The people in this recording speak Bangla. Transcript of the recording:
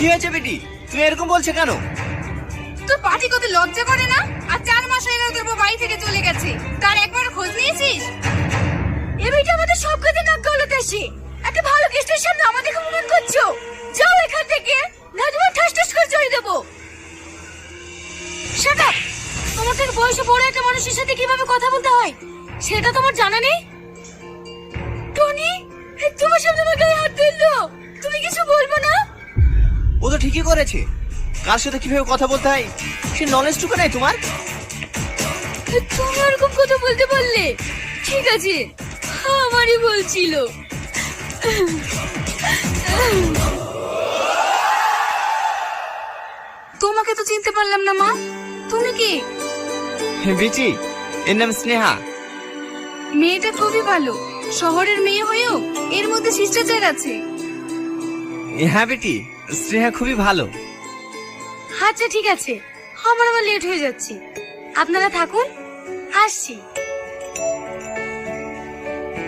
কি হয়েছে বেটি? তুমি এরকম বলছে কেন? তোর পার্টি করতে লজ্জা করে না? আর চার মাস হয়ে গেল তোর বাড়ি থেকে চলে গেছে। তার একবার খোঁজ নিয়েছিস? এ মেয়েটা আমাদের সব কাজে নাক গলতে আসে। একটা ভালো গেস্টের সামনে আমাদের অপমান করছ। যাও এখান থেকে, না তোমার ঠাস ঠাস করে চড়ে দেবো। শাট তোমার থেকে বয়সে বড় একটা মানুষের সাথে কীভাবে কথা বলতে হয়, সেটা তোমার জানা নেই? ঠিকই করেছে। কার সাথে কীভাবে কথা বলতে হয় সে নলেজটুকু নাই তোমার? তুমি ওরকম কথা বলতে পারলে? ঠিক আছে আমারই বলছিল তোমাকে তো চিনতে পারলাম না মা। তুমি কি? বিচি এর নাম স্নেহা। মেয়েটা খুবই ভালো। শহরের মেয়ে হয়েও এর মধ্যে শিষ্টাচার আছে। হ্যাঁ বেটি স্নেহা খুবই ভালো। আচ্ছা ঠিক আছে। আমার আবার লেট হয়ে যাচ্ছে। আপনারা থাকুন। আসছি।